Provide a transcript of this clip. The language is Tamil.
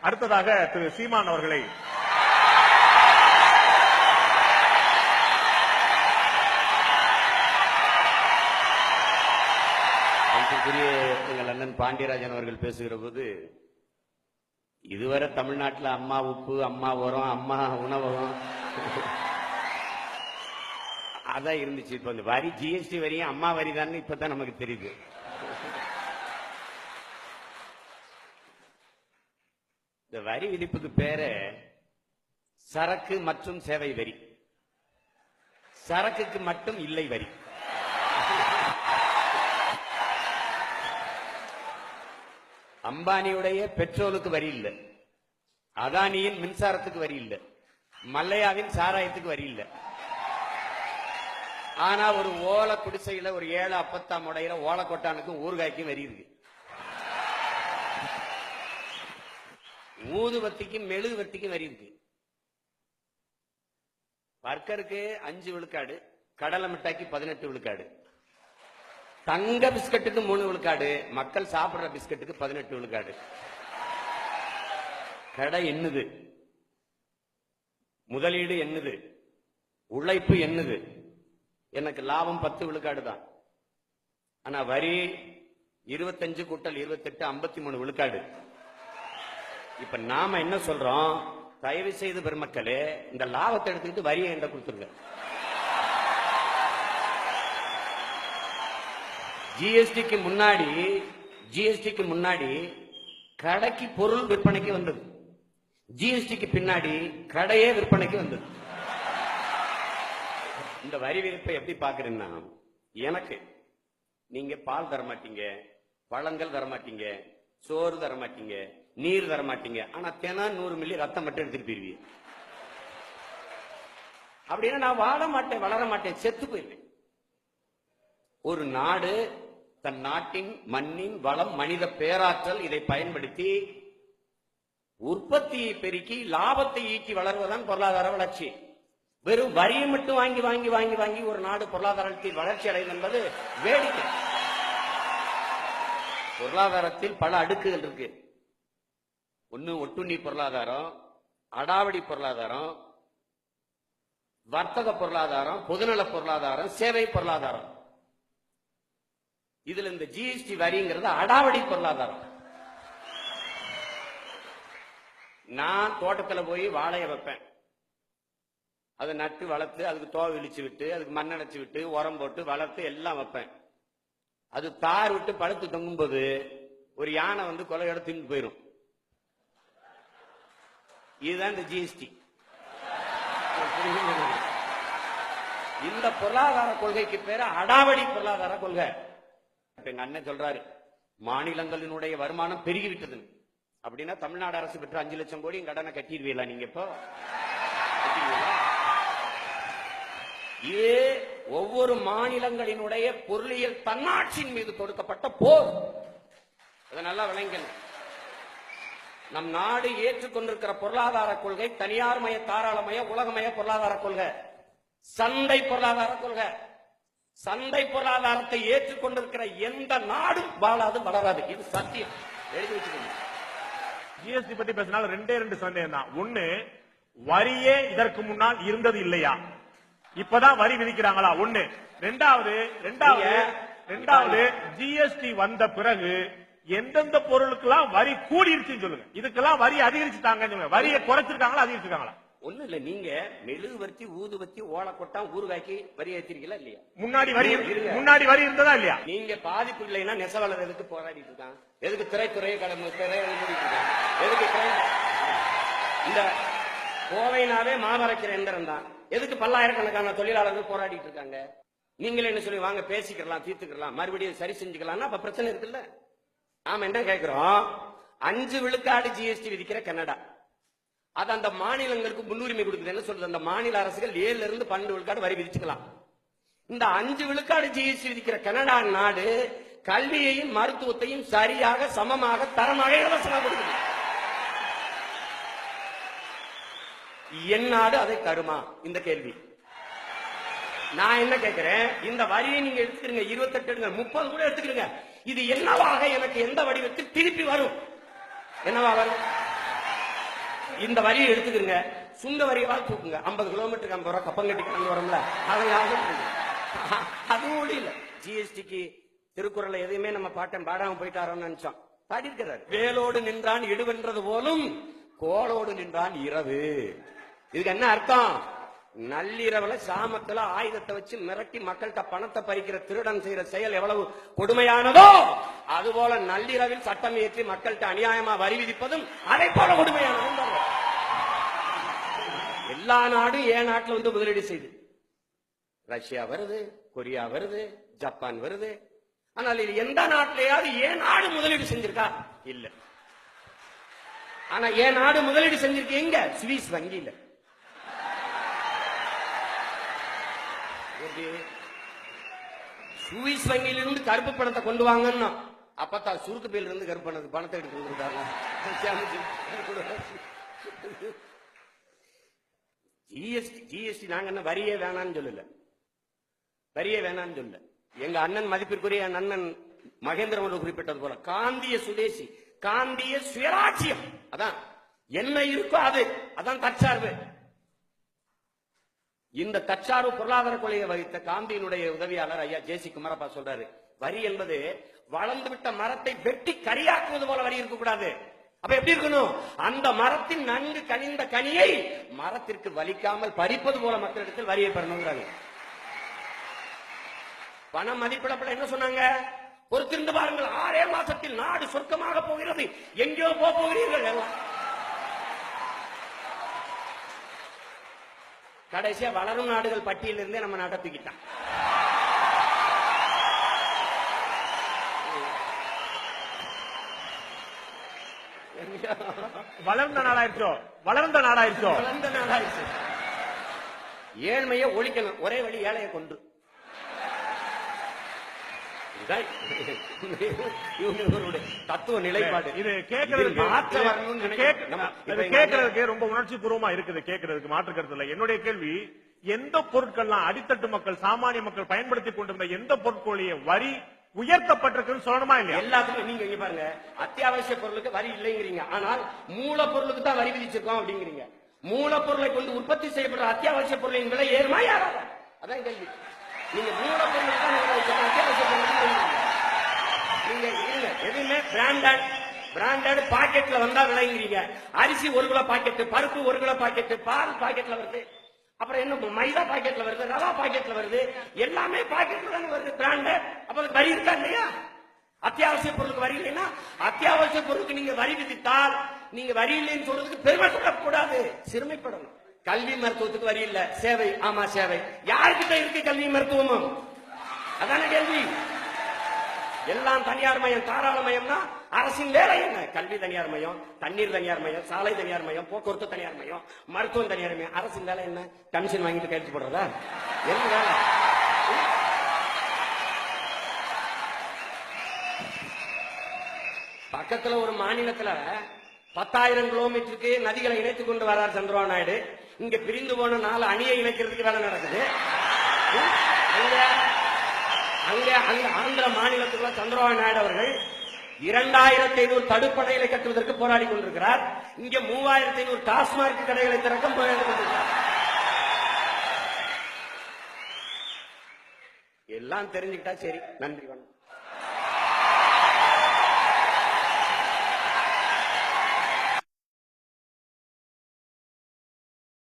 அடுத்ததாக திரு சீமான் அவர்களை. எங்கள் அண்ணன் பாண்டியராஜன் அவர்கள் பேசுகிற போது இதுவரை தமிழ்நாட்டுல அம்மா உப்பு அம்மா உரம் அம்மா உணவகம் அதான் இருந்துச்சு. இப்ப இந்த வரி ஜிஎஸ்டி வரியும் அம்மா வரி தான் இப்பதான் நமக்கு தெரியுது. இந்த வரி விதிப்புக்கு பேரு சரக்கு மற்றும் சேவை வரி. சரக்குக்கு மட்டும் இல்லை வரி. அம்பானியுடைய பெட்ரோலுக்கு வரி இல்லை. அதானியின் மின்சாரத்துக்கு வரி இல்லை. மல்லையாவின் சாராயத்துக்கு வரி இல்லை. ஆனா ஒரு ஓலை குடிசையில ஒரு ஏழு அப்பத்தாம் உடையில ஓலக்கொட்டானுக்கும் ஊறுகாய்க்கும் வரி இருக்கு. ஊதுவத்திக்கும் மெழுகுவத்திக்கும் வரி இருக்கு. பர்கருக்கு அஞ்சு விழுக்காடு கடலை மிட்டாய்க்கு பதினெட்டு விழுக்காடு. தங்க பிஸ்கட்டுக்கு மூணு விழுக்காடு மக்கள் சாப்பிடுற பிஸ்கட்டுக்கு பதினெட்டு விழுக்காடு. கடை என்னது? முதலீடு என்னது? உழைப்பு என்னது? எனக்கு லாபம் பத்து விழுக்காடு தான். ஆனா வரி இருபத்தஞ்சு கூட்டல் இருபத்தெட்டு ஐம்பத்தி மூணு விழுக்காடு. இப்ப நாம என்ன சொல்றோம்? தயவு செய்து பெருமக்களே இந்த லாபத்தை எடுத்துக்கிட்டு வரியை என்ற கொடுத்துருங்க. ஜிஎஸ்டிக்கு முன்னாடி ஜிஎஸ்டிக்கு முன்னாடி கடைக்கு பொருள் விற்பனைக்கு வந்தது. ஜிஎஸ்டிக்கு பின்னாடி கடையே விற்பனைக்கு வந்தது. இந்த வரி விதிப்பை எப்படி பாக்குறேன்னா எனக்கு நீங்க பால் தர மாட்டீங்க பழங்கள் தர மாட்டீங்க சோறு தர மாட்டீங்க நீர் தர மாட்டீங்க ஆனா தினம் நூறு மில்லி ரத்தம் மட்டும் எடுத்துட்டு போயிருவீங்க அப்படின்னா நான் வாழ மாட்டேன் வளர மாட்டேன் செத்து போயிருவேன். ஒரு நாடு தன் நாட்டின் மண்ணின் வளம் மனித பேராற்றல் இதை பயன்படுத்தி உற்பத்தியை பெருக்கி லாபத்தை ஈட்டி வளர்வதுதான் பொருளாதார வளர்ச்சி. வெறும் வரியை மட்டும் வாங்கி வாங்கி வாங்கி வாங்கி ஒரு நாடு பொருளாதாரத்தில் வளர்ச்சி அடையும் என்பது வேடிக்கை. பொருளாதாரத்தில் பல அடுக்குகள் இருக்கு. ஒண்ணு ஒட்டுண்ணி பொருளாதாரம் அடாவடி பொருளாதாரம் வர்த்தக பொருளாதாரம் பொதுநல பொருளாதாரம் சேவை பொருளாதாரம். இதுல இந்த ஜிஎஸ்டி வரிங்கிறது அடாவடி பொருளாதாரம். நான் தோட்டத்துல போய் வாழைய வைப்பேன். அதை நட்டு வளர்த்து அதுக்கு தோவை இழிச்சு விட்டு அதுக்கு மண்ணடைச்சு விட்டு உரம் போட்டு வளர்த்து எல்லாம் வைப்பேன். அது தார் விட்டு படுத்து தொங்கும்போது ஒரு யானை வந்து கொலையோட தின்னு போயிடும் இதுதான் இந்த ஜிஎஸ்டி இந்த பொருளாதார கொள்கைக்கு பேர அடாவடி பொருளாதார கொள்கை. எங்க அண்ணன் சொல்றாரு மாநிலங்களினுடைய வருமானம் பெருகிவிட்டது அப்படின்னா தமிழ்நாடு அரசு பெற்ற அஞ்சு லட்சம் கோடி கடனை கட்டிடுவீங்களா நீங்க இப்போ? இது ஒவ்வொரு மாநிலங்களினுடைய பொருளியல் தன்னாட்சியின் மீது தொடுக்கப்பட்ட போர். அதை நல்லா விளங்கணும். நம் நாடு ஏற்றுக்கொண்டிருக்கிற பொருளாதார கொள்கை தனியார் மய தாராளமய உலகமய பொருளாதார கொள்கை. சந்தை பொருளாதார கொள்கை. சந்தை பொருளாதாரத்தை ஏற்றுக்கொண்டிருக்கிற எந்த நாடும் வாழாது வளராது. இது சத்தியம். எழுதி வச்சுக்கோங்க. ஜிஎஸ்டி பத்தி பேசினாலும் ரெண்டே ரெண்டு சந்தேகம் தான் ஒண்ணு வரியே இதற்கு முன்னால் இருந்தது இல்லையா? இப்பதான் வரி விதிக்கிறாங்களா? ஒண்ணு. ரெண்டாவது ரெண்டாவது ரெண்டாவது ஜிஎஸ்டி வந்த பிறகு எந்தெந்த பொருளுக்கெல்லாம் வரி கூடிருச்சுன்னு சொல்லுங்க. இதுக்கெல்லாம் வரி அதிகரிச்சுட்டாங்கன்னு சொல்லுங்க. வரியை குறைச்சிருக்காங்களா அதிகரிச்சிருக்காங்களா? ஒண்ணு இல்ல. நீங்க மெழுகுவர்த்தி ஊதுவத்தி ஓலக்கொட்டான் ஊறுகாய்க்கு வரி ஏத்திருக்கீங்களா இல்லையா? முன்னாடி வரி. முன்னாடி வரி இருந்ததா இல்லையா? நீங்க பாதிப்பு இல்லைன்னா நெசவாளர் எதுக்கு போராடிட்டு இருக்கான்? எதுக்கு திரைத்துறையை கடமை எதுக்கு இந்த கோவைனாவே மாவரைக்கிற எந்திரம் தான் எதுக்கு பல்லாயிரக்கணக்கான தொழிலாளர்கள் போராடிட்டு இருக்காங்க? நீங்களே என்ன சொல்லி வாங்க பேசிக்கலாம் தீர்த்துக்கலாம். மறுபடியும் சரி செஞ்சுக்கலாம்னா அப்ப பிரச்சனை இருக்குல்ல? நாம என்ன கேட்கிறோம் அஞ்சு விழுக்காடு ஜிஎஸ்டி விதிக்கிற கனடா. அது அந்த மாநிலங்களுக்கு முன்னுரிமை கொடுக்குது. என்ன சொல்றது? அந்த மாநில அரசுகள் ஏழுல இருந்து பன்னெண்டு விழுக்காடு வரி விதிச்சுக்கலாம். இந்த அஞ்சு விழுக்காடு ஜிஎஸ்டி விதிக்கிற கனடா நாடு கல்வியையும் மருத்துவத்தையும் சரியாக சமமாக தரமாக இலவசமாக கொடுக்குது. என் நாடு அதை தருமா? இந்த கேள்வி. நான் என்ன கேட்கிறேன்? இந்த வரியை நீங்க எடுத்துக்கிறீங்க இருபத்தெட்டு எடுங்க. முப்பது கூட எடுத்துக்கிறீங்க இது என்னவாக எனக்கு எந்த வடிவத்தில் திருப்பி வரும்? என்னவா வரும்? இந்த வரியை எடுத்துக்கிறீங்க சுங்க வரியவா தூக்குங்க. ஐம்பது கிலோமீட்டருக்கு ஐம்பது ரூபா கப்பம் கட்டி கடந்து வரோம்ல. அதையாவது அதுவும் முடியல ஜிஎஸ்டிக்கு திருக்குறள் எதையுமே நம்ம பாட்டம் பாடாம போயிட்டாரோன்னு நினைச்சோம். பாடியிருக்கிறார். வேலோடு நின்றான் இடுவென்றது போலும் கோலோடு நின்றான் இரவு. இதுக்கு என்ன அர்த்தம்? நள்ளிரவுல சாமத்துல ஆயுதத்தை வச்சு மிரட்டி மக்கள்கிட்ட பணத்தை பறிக்கிற திருடன் செய்யற செயல் எவ்வளவு கொடுமையானதோ அதுபோல நள்ளிரவில் சட்டம் இயற்றி மக்கள்கிட்ட அநியாயமா வரி விதிப்பதும் அதை போல கொடுமையானதும் எல்லா நாடும் ஏன் நாட்டுல வந்து முதலீடு செய்து? ரஷ்யா வருது கொரியா வருது ஜப்பான் வருது. ஆனால் இது எந்த நாட்டிலேயாவது ஏன் நாடு முதலீடு செஞ்சிருக்கா? இல்ல. ஆனா என் நாடு முதலீடு செஞ்சிருக்கு எங்க? சுவிஸ் வங்கியில. சுவிஸ் வங்கியில இருந்து கருப்பு பணத்தை கொண்டு வாங்கன்னா. அப்பதான் சுருக்கு பையில இருந்து கருப்பு பணத்தை பணத்தை எடுத்து கொடுத்துருக்காங்க ஜிஎஸ்டி ஜிஎஸ்டி நாங்க என்ன வரியே வேணாம்னு சொல்லல. வரியே வேணாம்னு சொல்லல. எங்க அண்ணன் மதிப்பிற்குரிய என் அண்ணன் மகேந்திரன் குறிப்பிட்டது போல காந்திய சுதேசி காந்திய சுயராட்சியம் அதான். என்ன இருக்கோ அது. அதான் தற்சார்பு. இந்த தற்சார்பு பொருளாதார கொள்கையை வகித்த காந்தியினுடைய உதவியாளர் ஐயா ஜே சி குமாரப்பா சொல்றாரு. வரி என்பது வளர்ந்து விட்ட மரத்தை வெட்டி கரியாக்குவது போல வரி இருக்கக்கூடாது. அப்ப எப்படி இருக்கணும்? அந்த மரத்தின் நன்கு கனிந்த கனியை மரத்திற்கு வலிக்காமல் பறிப்பது போல மக்களிடத்தில் வரியை பெறணுங்கிறாங்க. பணம் மதிப்பிடப்பட என்ன சொன்னாங்க? பொறுத்திருந்து பாருங்கள் ஆறே மாசத்தில் நாடு சொர்க்கமாக போகிறது. எங்கேயோ போக போகிறீர்கள் எல்லாம். கடைசியா வளரும் நாடுகள் பட்டியலிருந்தே நம்ம நாட்டை தூக்கிட்டான். வளர்ந்த நாடாயிருச்சோ? வளர்ந்த நாடாயிருச்சோ? வளர்ந்த நாடாயிடுச்சு ஏழ்மையை ஒழிக்கணும். ஒரே வழி ஏழையை கொண்டு தத்துவ நிலைப்பாடு. இது கேட்கறதுக்கு ரொம்ப உணர்ச்சி பூர்வமா இருக்குது கேட்கறதுக்கு மாற்று கருத்து இல்ல. என்னுடைய கேள்வி எந்த பொருட்கள்லாம் அடித்தட்டு மக்கள் சாமானிய மக்கள் பயன்படுத்தி கொண்டிருந்த எந்த பொருட்களுடைய வரி உயர்த்தப்பட்டிருக்குன்னு சொல்லணுமா இல்லையா? எல்லாத்துக்கும் நீங்க இங்க பாருங்க. அத்தியாவசிய பொருளுக்கு வரி இல்லைங்கிறீங்க. ஆனால் மூலப்பொருளுக்கு தான் வரி விதிச்சிருக்கோம் அப்படிங்கிறீங்க. மூலப்பொருளை கொண்டு உற்பத்தி செய்யப்படுற அத்தியாவசிய பொருளின் விலை ஏறுமா யாராவது அதான் கேள்வி. நீங்க மூலப்பொருளுக்கு தான் விலை வைக்கணும், அத்தியாவசிய பொருளுக்கு விலை வைக்கணும். நீங்க இருங்க எதுவுமே பிராண்டட் பிராண்டட் பாக்கெட்ல வந்தா விலைங்கிறீங்க அரிசி ஒரு கிலோ பாக்கெட் பருப்பு ஒரு கிலோ பாக்கெட் பால் பாக்கெட்ல வருது. அப்புறம் என்ன மைதா பாக்கெட்ல வருது ரவா பாக்கெட்ல வருது. எல்லாமே பாக்கெட்ல தானே வருது பிராண்டட் அப்ப வரி இருக்கா இல்லையா? அத்தியாவசிய பொருளுக்கு வரி இல்லைன்னா அத்தியாவசிய பொருளுக்கு நீங்க வரி விதித்தால் நீங்க வரி இல்லைன்னு சொல்றதுக்கு பெருமை சொல்லக்கூடாது சிறுமைப்படணும். கல்வி மருத்துவத்துக்கு வரி இல்ல. சேவை ஆமா சேவை. யாருக்கிட்ட இருக்கு கல்வி மருத்துவமும்? அதான கேள்வி. எல்லாம் தனியார் மயம் தாராள மயம்னா அரசின் வேலை என்ன? கல்வி தனியார் மையம் தண்ணீர் தனியார் மையம் சாலை தனியார் மையம் போக்குவரத்து தனியார் மையம் மருத்துவம் தனியார் மையம். அரசின் வேலை என்ன? கமிஷன் வாங்கிட்டு கழிச்சு போடுறதா? என்ன வேலை? பக்கத்துல ஒரு மாநிலத்துல பத்தாயிரம் கிலோமீட்டருக்கு நதிகளை இணைத்துக் கொண்டு வரார் சந்திரபாபு நாயுடு. இங்க பிரிந்து போன நாலு அணியை இணைக்கிறதுக்கு வேலை நடக்குது. அங்க அங்க ஆந்திர மாநிலத்துக்குள்ள சந்திரபாபு நாயுடு அவர்கள் இரண்டாயிரத்தி ஐநூறு தடுப்படைகளை கட்டுவதற்கு போராடி கொண்டிருக்கிறார். இங்க மூவாயிரத்தி ஐநூறு டாஸ்மார்க் கடைகளை திறக்க போராடி கொண்டிருக்கிறார். எல்லாம் தெரிஞ்சுக்கிட்டா சரி. நன்றி வணக்கம்.